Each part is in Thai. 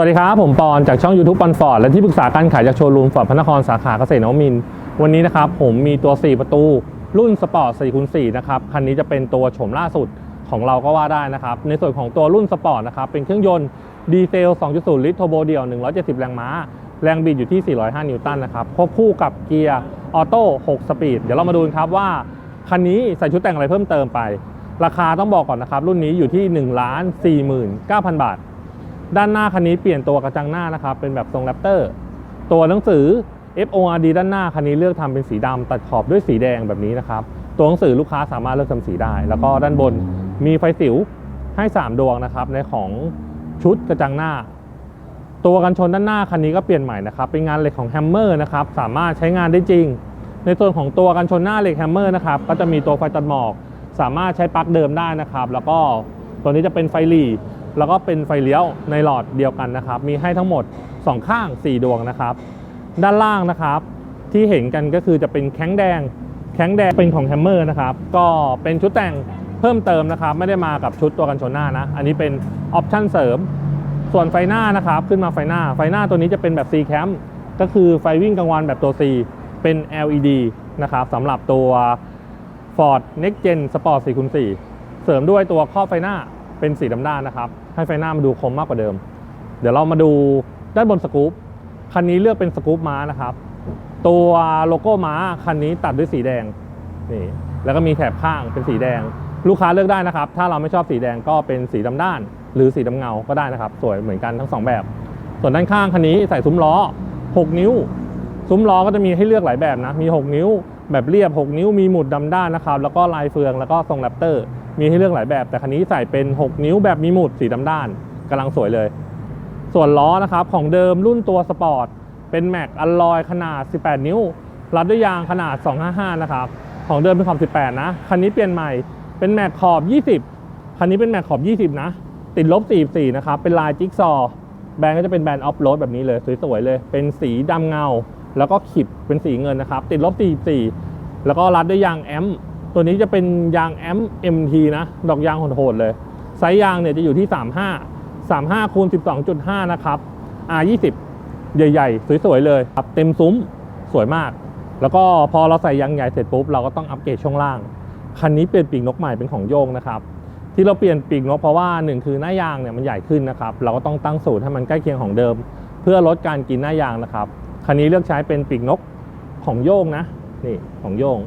วัสดีครับ ผมปอนจากช่อง YouTube ปอนฟอร์ดและที่ปรึกษาการขายจากโชว์รูมฟอร์ดพระนครสาขาเกษตรนวมิน วันนี้นะครับผมมีตัว 4 ประตู รุ่นสปอร์ต4คูณ4นะครับ คันนี้จะเป็นตัวโฉมล่าสุดของเราก็ว่าได้นะครับ ในส่วนของตัวรุ่นสปอร์ตนะครับ เป็นเครื่องยนต์ดีเซล 2.0 ลิตรโทโบเดียว 170 แรงม้า แรงบิดอยู่ที่ 405 นิวตันนะครับควบคู่กับเกียร์ออโต้6สปีดเดี๋ยวเรามาดูครับว่าคันนี้ใส่ชุดแต่งอะไรเพิ่มเติมไป ราคาต้องบอกก่อนนะครับรุ่นนี้อยู่ที่ 1 4 9 0 0 0 บาท ด้านหน้าคันนี้เปลี่ยนตัวกระจังหน้านะครับเป็นแบบทรงแรปเตอร์ตัวหนังสือ FORD ด้านหน้าคันนี้เลือกทำเป็นสีดำตัดขอบด้วยสีแดงแบบนี้นะครับตัวหนังสือลูกค้าสามารถเลือกทำสีได้ แล้วก็ด้านบนมีไฟสิวให้ 3 ดวงนะครับในของชุดกระจังหน้า ตัวกันชนด้านหน้าคันนี้ก็เปลี่ยนใหม่นะครับเป็นงานเหล็กของแฮมเมอร์นะครับสามารถใช้งานได้จริง ในส่วนของตัวกันชนหน้าเหล็กแฮมเมอร์นะครับก็จะมีตัวไฟตัดหมอก สามารถใช้ปลั๊กเดิมได้นะครับ แล้วก็ตัวนี้จะเป็นไฟหลี แล้วก็เป็นไฟเลี้ยวในหลอดเดียวกันนะครับ มีให้ทั้งหมด 2 ข้าง 4 ดวงนะครับ ด้านล่างนะครับที่เห็นกันก็คือจะเป็นแข้งแดง แข้งแดงเป็นของแฮมเมอร์นะครับ ก็เป็นชุดแต่งเพิ่มเติมนะครับ ไม่ได้มากับชุดตัวกันชนหน้านะ อันนี้เป็นออปชั่นเสริม ส่วนไฟหน้านะครับขึ้นมาไฟหน้า ไฟหน้าตัวนี้จะเป็นแบบ C cam ก็คือไฟวิ่งกลางวันแบบตัว C เป็น LED นะครับสำหรับตัว Ford Next Gen Sport 4 x 4 เสริมด้วยตัวครอบไฟหน้าเป็นสีดำด้านนะครับ ให้ไฟหน้ามันดูคมมากกว่าเดิม เดี๋ยวเรามาดูด้านบนสกู๊ปคันนี้เลือกเป็นสกู๊ปม้านะครับ ตัวโลโก้ม้าคันนี้ตัดด้วยสีแดงนี่แล้วก็มีแถบข้างเป็นสีแดง ลูกค้าเลือกได้นะครับ ถ้าเราไม่ชอบสีแดงก็เป็นสีดำด้าน หรือสีดำเงาก็ได้นะครับ สวยเหมือนกันทั้งสองแบบ ส่วนด้านข้างคันนี้ใส่ซุ้มล้อ 6 นิ้ว ซุ้มล้อก็จะมีให้เลือกหลายแบบนะ มี 6 นิ้ว แบบเรียบ 6 นิ้ว มีหมุดดำด้านนะครับ แล้วก็ลายเฟือง แล้วก็ทรงแรปเตอร์ มีให้เลือกหลายแบบ แต่คันนี้ใส่เป็น 6 นิ้วแบบมีหมุดสีดำด้านกำลังสวยเลย ส่วนล้อนะครับของเดิมรุ่นตัวสปอร์ตเป็นแม็กอลลอยขนาด 18 นิ้ว รัดด้วยยางขนาด 255 นะครับ ของเดิมเป็นขอบ 18 นะ คันนี้เปลี่ยนใหม่เป็นแม็กขอบ 20 คันนี้เป็นแม็กขอบ 20 นะ ติดลบ 44 นะครับ เป็นลายจิ๊กซอว์แบรนด์ก็จะเป็นแบรนด์ออฟโรดแบบนี้เลย สวยๆเลย เป็นสีดำเงา แล้วก็ขีดเป็นสีเงินนะครับ ติดลบ 44 แล้วก็รัดด้วยยางแอม ตัวนี้จะเป็นยางแอมป์ MT นะ ดอกยางโหดๆเลย ไซส์ยางเนี่ยจะอยู่ที่ 35 35คูณ12.5 นะครับ R20 ใหญ่ๆ สวยๆ เลยครับเต็มซุ้มสวยมาก แล้วก็พอเราใส่ยางใหญ่เสร็จปุ๊บ เราก็ต้องอัปเกรดช่วงล่าง คันนี้เปลี่ยนปีกนกใหม่เป็นของโยงนะครับ ที่เราเปลี่ยนปีกนกเพราะว่าหนึ่งคือหน้ายางเนี่ยมันใหญ่ขึ้นนะครับ เราก็ต้องตั้งสูตรให้มันใกล้เคียงของเดิม เพื่อลดการกินหน้ายางนะครับ คันนี้เลือกใช้เป็นปีกนกของโยงนะ นี่ของโยง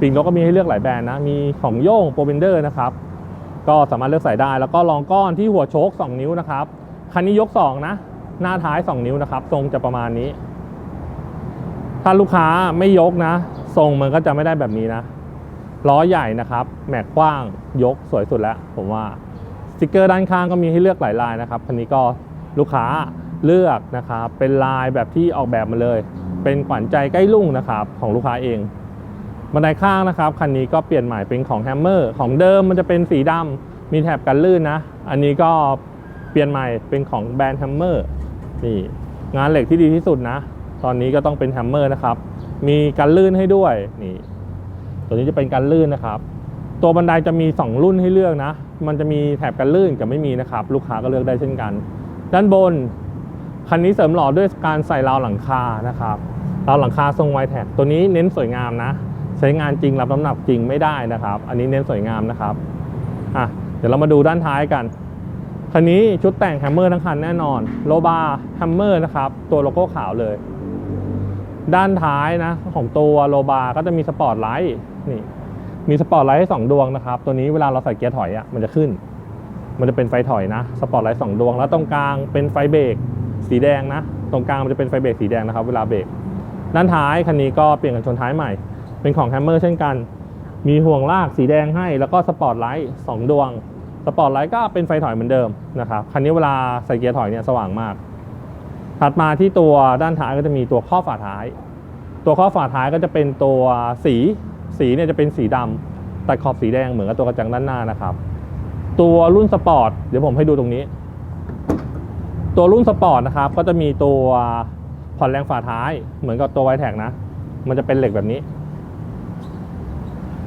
ปีกนกก็มีให้เลือกหลายแบรนด์นะ มีของโย่งโปรเบนเดอร์นะครับ ก็สามารถเลือกใส่ได้ แล้วก็รองก้อนที่หัวโชค 2 นิ้วนะครับ คันนี้ยก 2 นะ หน้าท้าย 2 นิ้วนะครับ ทรงจะประมาณนี้ ถ้าลูกค้าไม่ยกนะ ทรงมันก็จะไม่ได้แบบนี้นะ ล้อใหญ่นะครับ แม็กกว้าง ยกสวยสุดแล้ว ผมว่า สติกเกอร์ด้านข้างก็มีให้เลือกหลายลายนะครับ คันนี้ก็ลูกค้าเลือกนะครับ เป็นลายแบบที่ออกแบบมาเลย เป็นขวัญใจใกล้ลุ่งนะครับ ของลูกค้าเอง บันไดข้างนะครับคันนี้ก็เปลี่ยนใหม่เป็นของแฮมเมอร์ของเดิมมันจะเป็นสีดำมีแถบกันลื่นนะ อันนี้ก็เปลี่ยนใหม่เป็นของแบรนด์แฮมเมอร์นี่งานเหล็กที่ดีที่สุดนะ ตอนนี้ก็ต้องเป็นแฮมเมอร์นะครับ มีกันลื่นให้ด้วยนี่ตัวนี้จะเป็นกันลื่นนะครับ ตัวบันไดจะมี 2 รุ่นให้เลือกนะ มันจะมีแถบกันลื่นกับไม่มีนะครับ ลูกค้าก็เลือกได้เช่นกัน ด้านบนคันนี้เสริมหล่อด้วยการใส่ราวหลังคานะครับราวหลังคาทรงไวแท็กตัวนี้เน้นสวยงามนะ ช้งานจริงรับน้ำหนักจริงไม่ได้นะครับ อันนี้เน้นสวยงามนะครับอะเดี๋ยวเรามาดูด้านท้ายกันคันนี้ชุดแต่งแฮมเมอร์ทั้งคันแน่นอนโลบาแฮมเมอร์นะครับตัวโลโก้ขาวเลย ด้านท้ายนะของตัวโลบาก็จะมีสปอร์ตไลท์นี่มีสปอร์ตไลท์ให้สองดวงนะครับ ตัวนี้เวลาเราใส่เกียร์ถอยอะมันจะขึ้น มันจะเป็นไฟถอยนะสปอร์ตไลท์สองดวง แล้วตรงกลางเป็นไฟเบรกสีแดงนะ ตรงกลางมันจะเป็นไฟเบรกสีแดงนะครับ เวลาเบรกด้านท้ายคันนี้ก็เปลี่ยนกันชนท้ายใหม่ เป็นของแฮมเมอร์เช่นกัน มีห่วงลากสีแดงให้แล้วก็สปอร์ตไลท์สองดวง สปอร์ตไลท์ก็เป็นไฟถอยเหมือนเดิมนะครับ คันนี้เวลาใส่เกียร์ถอยเนี่ยสว่างมาก ถัดมาที่ตัวด้านท้ายก็จะมีตัวข้อฝาท้าย ตัวข้อฝาท้ายก็จะเป็นตัวสี สีเนี่ยจะเป็นสีดำตัดขอบสีแดงเหมือนกับตัวกระจังด้านหน้านะครับ ตัวรุ่นสปอร์ตเดี๋ยวผมให้ดูตรงนี้ ตัวรุ่นสปอร์ตนะครับก็จะมีตัวผ่อนแรงฝาท้ายเหมือนกับตัวไวแท็กนะ มันจะเป็นเหล็กแบบนี้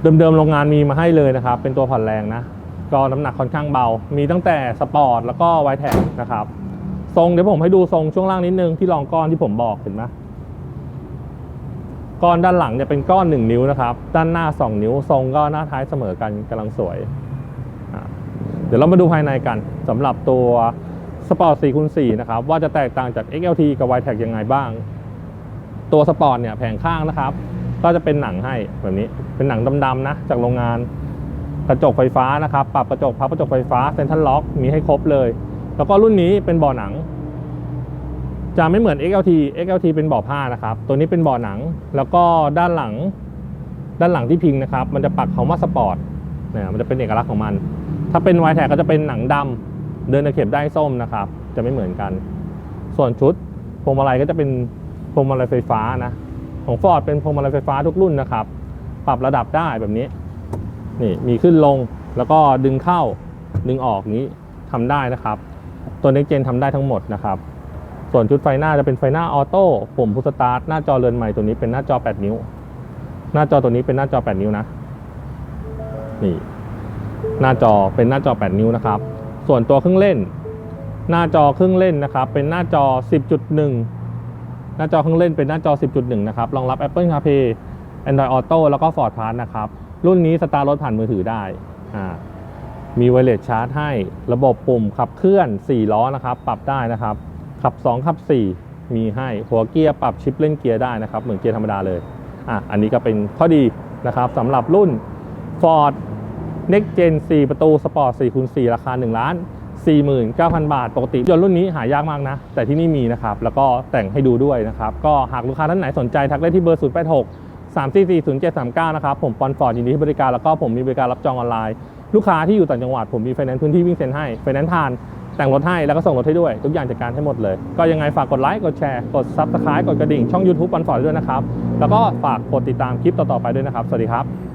เดิมๆโรงงานมีมาให้เลยนะครับ เป็นตัวผ่อนแรงนะ ก็น้ำหนักค่อนข้างเบา มีตั้งแต่สปอร์ตแล้วก็ไวแท็กนะครับ ทรงเดี๋ยวผมให้ดูทรงช่วงล่างนิดนึงที่รองก้อนที่ผมบอกเห็นไหมก้อนด้านหลังเนี่ยเป็นก้อน 1 นิ้วนะครับ ด้านหน้า 2 นิ้ว ทรงก็หน้าท้ายเสมอกันกำลังสวย เดี๋ยวเรามาดูภายในกันสำหรับตัว Sport 4คูณ4นะครับ ว่าจะแตกต่างจาก XLT กับ YTEC ยังไงบ้าง ตัวสปอร์ตเนี่ยแผงข้างนะครับ ก็จะเป็นหนังให้แบบนี้ เป็นหนังดำๆนะ จากโรงงาน กระจกไฟฟ้านะครับ ปรับกระจกพับกระจกไฟฟ้าเซ็นทรัลล็อกมีให้ครบเลย แล้วก็รุ่นนี้เป็นบ่อหนัง จะไม่เหมือน XLT XLT เป็นบ่อผ้านะครับ ตัวนี้เป็นบ่อหนัง แล้วก็ด้านหลัง ด้านหลังที่พิงนะครับ มันจะปักคำว่าสปอร์ตเนี่ยมันจะเป็นเอกลักษณ์ของมัน ถ้าเป็น y t แทก็จะเป็นหนังดำเดินตะเข็บได้ส้มนะครับ จะไม่เหมือนกัน ส่วนชุดพวงมาลัยก็จะเป็นพวงมาลัยไฟฟ้านะ ของ Ford เป็นพวงมาลัยไฟฟ้าทุกรุ่นนะครับ ปรับระดับได้แบบนี้ นี่มีขึ้นลงแล้วก็ดึงเข้าดึงออกนี้ทำได้นะครับ ตัว Next Gen ทำได้ทั้งหมดนะครับ ส่วนชุดไฟหน้าจะเป็นไฟหน้าออโต้ปุ่มพุชสตาร์ทหน้าจอเรือนใหม่ตัวนี้เป็นหน้าจอ 8 นิ้ว หน้าจอตัวนี้เป็นหน้าจอ 8 นิ้วนะ นี่ หน้าจอเป็นหน้าจอ 8 นิ้วนะครับ ส่วนตัวเครื่องเล่น หน้าจอเครื่องเล่นนะครับ เป็นหน้าจอ 10.1 หน้าจอเครื่องเล่นเป็นหน้าจอ 10.1 นะครับ รองรับ Apple CarPlay Android Auto แล้วก็ Ford Pass นะครับ รุ่นนี้สตาร์ทรถผ่านมือถือได้อ่ามีไวเลสชาร์จให้ ระบบปุ่มขับเคลื่อน 4 ล้อนะครับ ปรับได้นะครับ ขับ 2 ขับ 4 มีให้ หัวเกียร์ปรับชิปเล่นเกียร์ได้นะครับ เหมือนเกียร์ธรรมดาเลย อะ อันนี้ก็เป็นข้อดีนะครับสำหรับรุ่น Ford Next Gen 4 ประตู Sport 4คูณ4ราคา 1 ล้าน 49,000 บาท ปกติยนต์รุ่นนี้หายากมากนะ แต่ที่นี่มีนะครับ แล้วก็แต่งให้ดูด้วยนะครับ ก็หากลูกค้าท่านไหนสนใจทักได้ที่เบอร์ 086 344 0739 นะครับ ผมปอนฟอร์ดยินดีให้บริการ แล้วก็ผมมีบริการรับจองออนไลน์ ลูกค้าที่อยู่ต่างจังหวัด ผมมีไฟแนนซ์พื้นที่วิ่งเซ็นให้ไฟแนนซ์ทานแต่งรถให้แล้วก็ส่งรถให้ด้วย ทุกอย่างจัดการให้หมดเลย ก็ยังไงฝากกดไลค์กดแชร์กด Subscribe กดกระดิ่งช่อง YouTube ปอนฟอร์ดด้วยนะครับแล้วก็ฝากกดติดตามคลิปต่อๆไปด้วยนะครับสวัสดีครับ